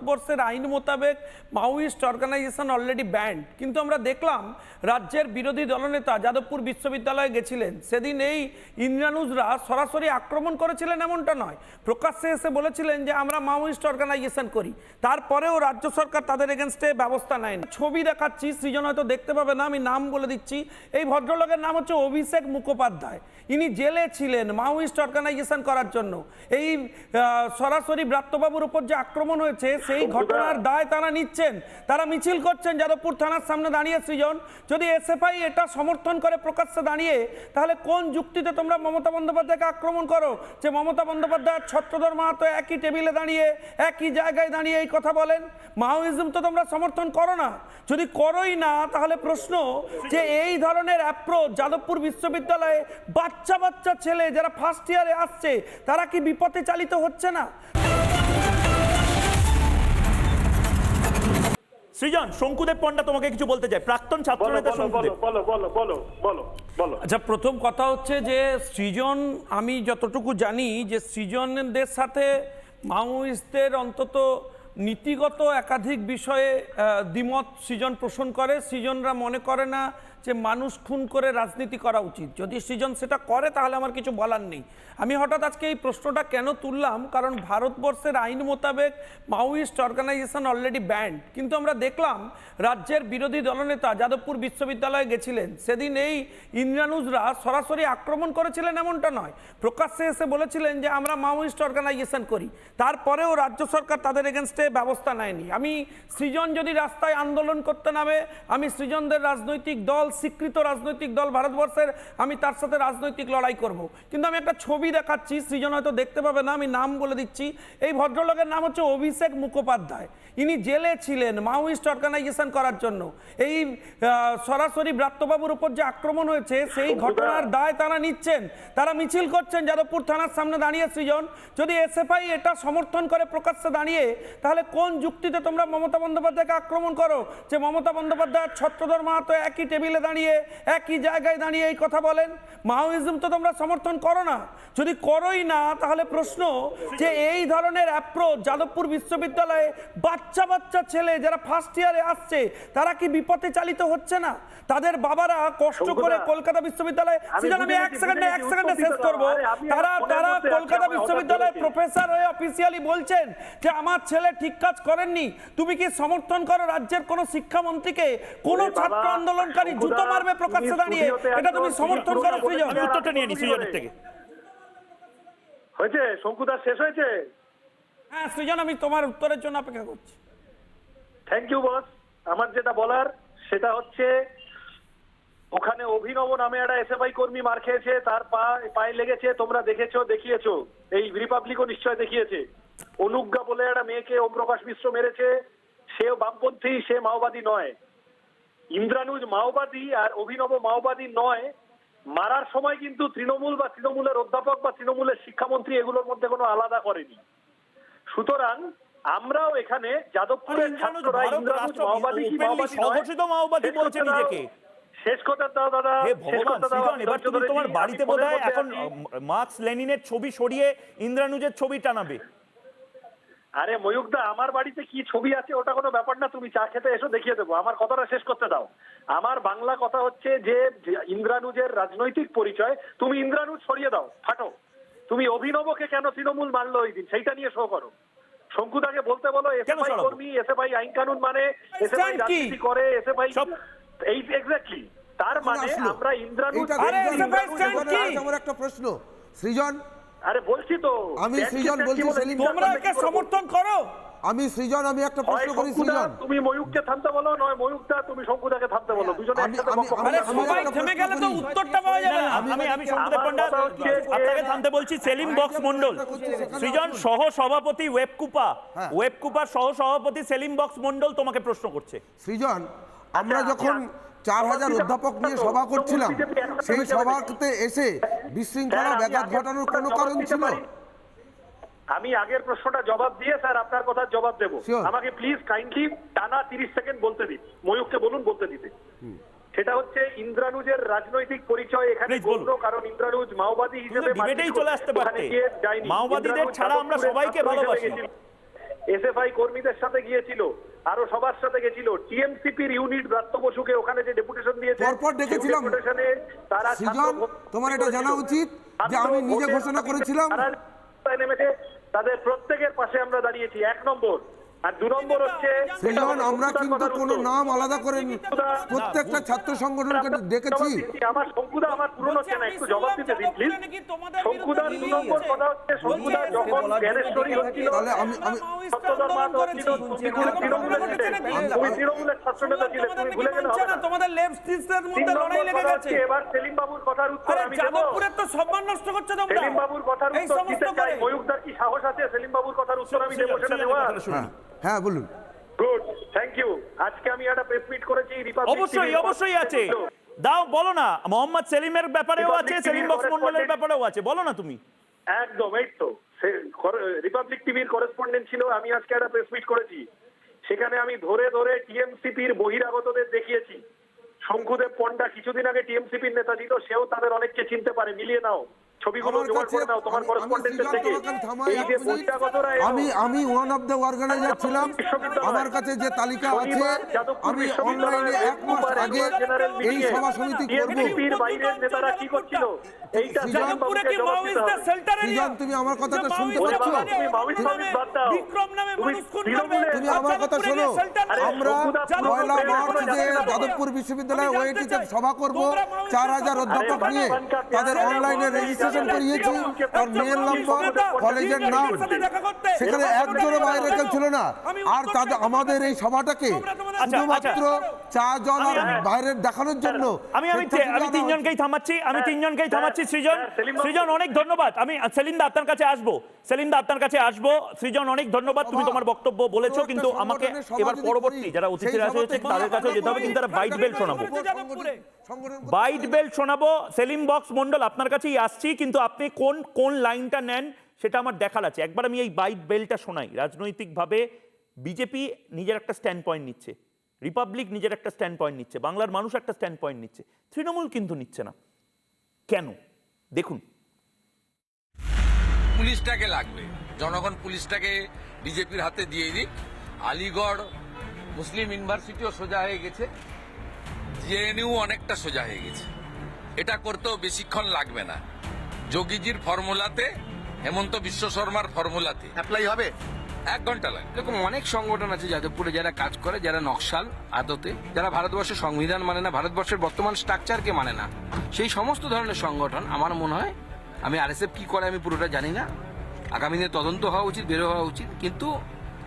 ভারতবর্ষের আইন মোতাবেক মাওয়িস্ট অর্গানাইজেশন অলরেডি ব্যান্ড কিন্তু আমরা দেখলাম রাজ্যের বিরোধী দলনেতা যাদবপুর বিশ্ববিদ্যালয়ে গেছিলেন। সেদিন এই ইন্দ্রানুজরা সরাসরি আক্রমণ করেছিলেন এমনটা নয়। প্রকাশ্যে এসে বলেছিলেন যে, আমরা মাওয়িস্ট অর্গানাইজেশন করি। তারপরেও রাজ্য সরকার তাদের এগেনস্টে ব্যবস্থা নেয় ছবি দেখাচ্ছি, সৃজন হয়তো দেখতে পাবে না, আমি নাম বলে দিচ্ছি। এই ভদ্রলোকের নাম হচ্ছে অভিষেক মুখোপাধ্যায়। ইনি জেলে ছিলেন মাওয়িস্ট অর্গানাইজেশন করার জন্য। এই সরাসরি ব্রাত্যবাবুর উপর যে আক্রমণ হয়েছে সেই ঘটনার দায় তারা নিচ্ছেন। তারা মিছিল করছেন যাদবপুর থানার সামনে দাঁড়িয়ে। সৃজন যদি এসএফআই এটা সমর্থন করে প্রকাশ্যে দাঁড়িয়ে তাহলে কোন যুক্তিতে তোমরা মমতা বন্দ্যোপাধ্যায়কে আক্রমণ করো? যে মমতা বন্দ্যোপাধ্যায় ছত্রধর মাহাতো একই টেবিলে দাঁড়িয়ে একই জায়গায় দাঁড়িয়ে এই কথা বলেন? মাওইজম তো তোমরা সমর্থন করো না। যদি করোই না তাহলে প্রশ্ন যে এই ধরনের অ্যাপ্রোচ যাদবপুর বিশ্ববিদ্যালয়ে বাচ্চা বাচ্চা ছেলে যারা ফার্স্ট ইয়ারে আসছে তারা কি বিপথে চালিত হচ্ছে না? সৃজন শঙ্কুদেব পণ্ডা তোমাকে কিছু বলতে চাই প্রাক্তন ছাত্র নেতা বলো শঙ্কুদেব। বলো বলো বলো বলো বলো বলো। আচ্ছা প্রথম কথা হচ্ছে যে সৃজন আমি যতটুকু জানি যে সৃজনদের সাথে মাওয়িস্টদের অন্তত নীতিগত একাধিক বিষয়ে দ্বিমত সৃজন পোষণ করে। সৃজনরা মনে করে না যে মানুষ খুন করে রাজনীতি করা উচিত। যদি সৃজন সেটা করে, তাহলে আমার কিছু বলার নেই। আমি হঠাৎ আজকে এই প্রশ্নটা কেন তুললাম? কারণ ভারতবর্ষের আইন মোতাবেক মাওয়িস্ট অর্গানাইজেশন অলরেডি ব্যান্ড কিন্তু আমরা দেখলাম, রাজ্যের বিরোধী দলনেতা যাদবপুর বিশ্ববিদ্যালয়ে গেছিলেন। সেদিন এই ইন্দ্রানুজরা সরাসরি আক্রমণ করেছিলেন এমনটা নয়। প্রকাশ্যে এসে বলেছিলেন যে, আমরা মাওয়িস্ট অর্গানাইজেশন করি। তারপরেও রাজ্য সরকার তাদের এগেনস্টে ব্যবস্থা নেয়নি। আমি সৃজন যদি রাস্তায় আন্দোলন করতে নামে, আমি সৃজনদের রাজনৈতিক দল স্বীকৃত রাজনৈতিক দল ভারতবর্ষের আমি তার সাথে রাজনৈতিক লড়াই করব। কিন্তু আমি একটা ছবি দেখাচ্ছি সৃজন হয়তো দেখতে পাবে না আমি নাম বলে দিচ্ছি। এই ভদ্রলোকের নাম হচ্ছে অভিষেক মুখোপাধ্যায়। ইনি জেলে ছিলেন মাওয়িস্ট অর্গানাইজেশন করার জন্য। এই সরাসরি ব্রাত্যবাবুর উপর যে আক্রমণ হয়েছে সেই ঘটনার দায় তারা নিচ্ছেন। তারা মিছিল করছেন যাদবপুর থানার সামনে দাঁড়িয়ে সৃজন। যদি এসএফআই এটা সমর্থন করে প্রকাশ্যে দাঁড়িয়ে তাহলে কোন যুক্তিতে তোমরা মমতা বন্দ্যোপাধ্যায়কে আক্রমণ করো? যে মমতা বন্দ্যোপাধ্যায় ছত্রধর মাহাতো একই টেবিলে দাঁড়িয়ে একই জায়গায় দাঁড়িয়ে এই কথা বলেন। মাওইজম তো তোমরা সমর্থন করো না। যদি করোই না তাহলে প্রশ্ন যে এই ধরনের অ্যাপ্রোচ যাদবপুর বিশ্ববিদ্যালয়ে বাচ্চা বাচ্চা ছেলে যারা ফার্স্ট ইয়ারে আসছে তারা কি বিপথে চালিত হচ্ছে না? তাদের বাবারা কষ্ট করে কলকাতা বিশ্ববিদ্যালয়ে আমি সেজন্য আমি এক সেকেন্ডে এক সেকেন্ডে শেষ করব। তারা তারা কলকাতা বিশ্ববিদ্যালয়ের প্রফেসর হয়ে অফিসিয়ালি বলছেন যে আমার ছেলে ঠিক কাজ করেননি। তুমি কি সমর্থন করো রাজ্যের কোন শিক্ষামন্ত্রীকে? কোন ছাত্র আন্দোলনকারী জুতো মারবে প্রকাশ্যে দাঁড়িয়ে। এটা তুমি সমর্থন করো সৃজন। উত্তরটা নিয়ে নিই সৃজনের থেকে। হয়েছে? শঙ্কুদার শেষ হয়েছে? হ্যাঁ সৃজন আমি তোমার উত্তরের জন্য অপেক্ষা করছি। থ্যাংক ইউ বস আমার যেটা বলার সেটা হচ্ছে ওখানে অভিনব নামে একটা এসএফআই কর্মী মার খেয়েছে তার পা পায়ে লেগেছে তোমরা দেখেছ দেখিয়েছো। এই রিপাবলিকও নিশ্চয় দেখিয়েছে। অনুজ্ঞা বলে একটা মেয়েকে ওম প্রকাশ মিশ্র মেরেছে সেও বামপন্থী সে মাওবাদী নয়। ইন্দ্রানুজ মাওবাদী আর অভিনব মাওবাদী নয় মারার সময় কিন্তু তৃণমূল বা তৃণমূলের অধ্যাপক বা তৃণমূলের শিক্ষামন্ত্রী এগুলোর মধ্যে কোনো আলাদা করেনি সুতরাং আমরাও এখানে যাদবপুরের ছাত্ররা ইন্দ্রানুজ মাওবাদী কি মাওবাদী? মাওবাদী বলছে নিজেকে। শেষ কথা দাও দাদা শেষ করতে দাও, এবার তুমি তোমার বাড়িতে বোধহয় এখন মার্কস লেনিনের ছবি সরিয়ে ইন্দ্রানুজের ছবি টানাবে আরে ময়ূকদা আমার বাড়িতে কি ছবি আছে ওটা কোনো ব্যাপার না তুমি চা খেতে এসো দেখিয়ে দেবো। আমার কথাটা শেষ করতে দাও। আমার বাংলা কথা হচ্ছে যে ইন্দ্রানুজের রাজনৈতিক পরিচয় তুমি ইন্দ্রানুজ সরিয়ে দাও ফাটো। তুমি অভিনবকে কেন তৃণমূল মানলো ওই দিন? সেইটা নিয়ে শো করো। শঙ্কুদাকে বলতে বলো এসএফআই সরাবো? কর্মী এসএফআই আইন কানুন মানে এসএফআই Stand কি? রাজনীতি করে এসএফআই সব- এই এক্স্যাক্টলি তার মানে আমরা ইন্দ্রানুজ আরে কি? আমার একটা প্রশ্ন। সৃজন আরে বলছি তো আমি সৃজন বলছি, সেলিম। তোমরা একে সমর্থন করো। আমি সৃজন আমি একটা প্রশ্ন করি সৃজন। তুমি ময়ূককে থামতে বলো নয় ময়ূকদা তুমি শঙ্কুদাকে থামতে বলো দুজনে একসাথে আরে সবাই থেমে গেলে তো উত্তরটা পাওয়া যাবে না। আমি আমি পণ্ডা আপনাকে থামতে বলছি সেলিম বক্স মন্ডল সৃজন সহ সভাপতি ওয়েবকুপা। হ্যাঁ। ওয়েবকুপার সহ সভাপতি সেলিম বক্স মন্ডল তোমাকে প্রশ্ন করছে। সৃজন আমরা আচ্ছা, যখন আচ্ছা। চার হাজার অধ্যাপক নিয়ে সভা করছিলাম সেই সভাতে এসে বিশৃঙ্খলা ব্যাঘাত ঘটানোর কোনো কারণ ছিল? আমি আগের প্রশ্নটা জবাব দিয়ে স্যার আপনার কথার জবাব দেবো. আমাকে প্লিজ কাইন্ডলি টানা তিরিশ সেকেন্ড বলতে দিন। ময়ূককে বলুন বলতে দিতে। সেটা হচ্ছে ইন্দ্রানুজের রাজনৈতিক পরিচয় এখানে Please কারণ ইন্দ্রানুজ মাওবাদী হিসেবে ডিবেটেই চলে আসতে পারতে। মাওবাদীদের ছাড়া আমরা সবাইকে ভালোবাসি। এসএফআই কর্মীদের সাথে গিয়েছিল। আরও সবার সাথে গেছিল টিএমসিপির ইউনিট ব্রাত্য বসুকে ওখানে যে ডেপুটেশন দিয়েছে পরপর ডেকেছিলাম। ডেপুটেশনে তারা তোমার এটা জানা উচিত যে আমি নিজে ঘোষণা করেছিলাম। তাদের প্রত্যেকের পাশে আমরা দাঁড়িয়েছি এক নম্বর আর দু নম্বর হচ্ছে আমরা কিন্তু কোনো নাম আলাদা করে প্রত্যেকটা ছাত্র সংগঠনকে ডেকেছি আমার শঙ্কুদা আমার পূরণ হচ্ছে না একটু জবাব দিতে দিন প্লিজ শঙ্কুদার দু নম্বর কথা হচ্ছে শঙ্কুদা যখন জ্ঞানেশ্বরী হচ্ছিল। তাহলে আমি আমি সত্যধর মাহাতো হচ্ছিল তুমি কোনো তৃণমূলের ছিলেন তুমি তৃণমূলের ছাত্রনেতা ছিলে তুমি ভুলে গেলে হবে না। তোমাদের মধ্যে লড়াই লেগে গেছে এবার সেলিম বাবুর কথার উত্তর আমি দেবো। যাদবপুরের তো সম্মান নষ্ট করছে তোমরা। সেলিম বাবুর কথার এই উত্তর দিতে চাই। ময়ূকদার কি সাহস আছে? সেলিম বাবুর কথার উত্তর আমি দেবো সেটা দেওয়ার হ্যাঁ বলুন। গুড থ্যাংক ইউ আজকে আমি একটা প্রেস মিট করেছি রিপাবলিক অবশ্যই টিভির অবশ্যই আছে। দাও বলো না মোহাম্মদ সেলিমের ব্যাপারেও আছে সেলিম বক্স মন্ডলের ব্যাপারেও আছে বলো না তুমি। একদম এই তো। রিপাবলিক টিভির করেসপন্ডেন্ট ছিল আমি আজকে একটা প্রেস মিট করেছি। সেখানে আমি ধরে ধরে টিএমসিপির বহিরাগতদের দেখিয়েছি। শঙ্কুদেব পন্ডা কিছুদিন আগে টিএমসিপির নেতা ছিল সেও তাদের অনেককে চিনতে পারে মিলিয়ে নাও। ছবিগুলো জোগাড় করে নাও তোমার আমি- আমি করেসপন্ডেন্টের থেকে। এই যে বহিরাগতরা আমি আমি ওয়ান অফ দ্য অর্গানাইজার ছিলাম। আমার কাছে যে তালিকা আছে যাদবপুর আমি অনলাইনে এক মাস আগে জেনারেল এই সভা সমিতি করব। বাইরের নেতারা কি করছিল? এইটা সৃজন, সেলিম যাদবপুরে বাবুকে কি মাওয়িস্টদের হবে। এরিয়া তুমি আমার কথাটা শুনতে পাচ্ছ? মানে তুমি বিক্রম মাওয়িস্ট বাদ দাও। বিক্রম নামে মানুষ খুন করবে তুমি আমার কথা শোনো। আরে নেবে। আমরা পয়লা মার্চ যে যাদবপুর বিশ্ববিদ্যালয়ে ওয়েটিতে সভা করব। চার হাজার অধ্যাপক নিয়ে তাদের অনলাইনে বাবা, রেজিস্ট্রেশন আরে করিয়েছি তার মেয়ের নম্বর কলেজের নাম। সেখানে একজনও বাইরে কেউ ছিল না। আর তাদের আমাদের এই সভাটাকে শুধুমাত্র চা জল আর আমি- বাইরের দেখানোর জন্য আমি আমি আমি তিনজনকেই থামাচ্ছি আমি হ্যাঁ, তিনজনকেই হ্যাঁ, থামাচ্ছি সৃজন। হ্যাঁ। সৃজন অনেক ধন্যবাদ। আমি সেলিম দা আপনার কাছে আসব। সেলিম দা আপনার কাছে আসব। সৃজন অনেক ধন্যবাদ। তুমি তোমার বক্তব্য বলেছ কিন্তু আমাকে এবার পরবর্তী যারা অতিথিরা এসেছে তাদের কাছে যেতে হবে কিন্তু তারা বাইট বেল্ট শোনাবো। বাইট বেল্ট শোনাবো। সেলিম বক্স মন্ডল আপনার কাছেই আসছি কিন্তু আপনি কোন কোন লাইনটা নেন সেটা আমার দেখার আছে। একবার আমি এই বাইট বেল্টটা শোনাই। রাজনৈতিকভাবে বিজেপি নিজের একটা স্ট্যান্ড পয়েন্ট নিচ্ছে। রিপাবলিক নিজের একটা স্ট্যান্ড পয়েন্ট নিচ্ছে বাংলার মানুষ একটা স্ট্যান্ড পয়েন্ট নিচ্ছে তৃণমূল কিন্তু নিচ্ছে না। কেন? দেখুন। পুলিশটাকে লাগবে। জনগণ পুলিশটাকে বিজেপির হাতে দিয়ে দিক। আলিগড় মুসলিম ইউনিভার্সিটিও সোজা হয়ে গেছে। জেএনইউ অনেকটা সোজা হয়ে গেছে। এটা করতেও বেশিক্ষণ লাগবে না। যোগীজির ফর্মুলাতে হেমন্ত বিশ্ব শর্মার ফর্মুলাতে। অ্যাপ্লাই হবে? এক ঘণ্টা লাগবে এরকম অনেক সংগঠন আছে যাদবপুরে যারা কাজ করে, যারা নকশাল আদতে, যারা ভারতবর্ষের সংবিধান মানে না, ভারতবর্ষের বর্তমান স্ট্রাকচারকে মানে না। সেই সমস্ত ধরনের সংগঠন, আমার মনে হয়, আমি আর আরএসএফ কি করে আমি পুরোটা জানি না। আগামী দিনে তদন্ত হওয়া উচিত, বেরো হওয়া উচিত, কিন্তু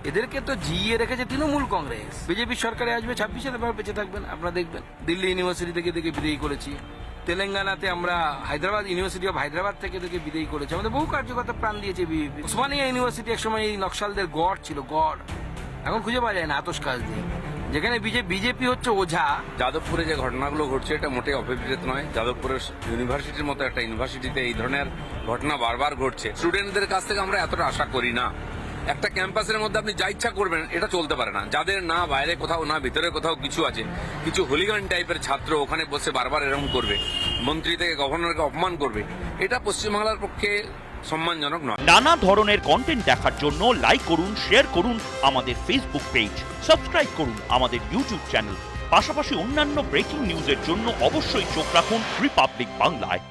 এদেরকে তো জিইয়ে রেখেছে তৃণমূল কংগ্রেস। বিজেপি সরকারে আসবে, ছাব্বিশে তারপর বেঁচে থাকবেন, আপনারা দেখবেন। দিল্লি ইউনিভার্সিটি থেকে দেখে বিদায়ী করেছি। তেলেঙ্গানাতে আমরা হায়দ্রাবাদ ইউনিভার্সিটি অফ হায়দ্রাবাদ থেকে থেকে বিদায়ী করেছি। আমাদের বহু কার্যকর্তা প্রাণ দিয়েছে বিজেপি উসমানিয়া ইউনিভার্সিটি একসময় এই নকশালদের গড় ছিল, গড়। এখন খুঁজে পাওয়া যায় না আতস কাজ দিয়ে। যেখানে বিজেপি হচ্ছে ওঝা। যাদবপুরে যে ঘটনাগুলো ঘটছে, এটা মোটেই অপেক্ষিত নয়। যাদবপুরের ইউনিভার্সিটির মতো একটা ইউনিভার্সিটিতে এই ধরনের ঘটনা বারবার ঘটছে। স্টুডেন্টদের কাছ থেকে আমরা এতটা আশা করি না। একটা ক্যাম্পাসের মধ্যে আপনি যা ইচ্ছা করবেন, এটা চলতে পারে না। যাদের না বাইরে কোথাও, না ভিতরে কোথাও কিছু আছে, কিছু হলিগান টাইপের ছাত্র ওখানে বসে বারবার এরকম করবে, মন্ত্রী থেকে গভর্নরকে অপমান করবে, এটা পশ্চিমবাংলার পক্ষে সম্মানজনক নয়। নানা ধরনের কন্টেন্ট দেখার জন্য লাইক করুন শেয়ার করুন আমাদের ফেসবুক পেজ সাবস্ক্রাইব করুন আমাদের ইউটিউব চ্যানেল পাশাপাশি অন্যান্য ব্রেকিং নিউজের জন্য অবশ্যই চোখ রাখুন রিপাবলিক বাংলায়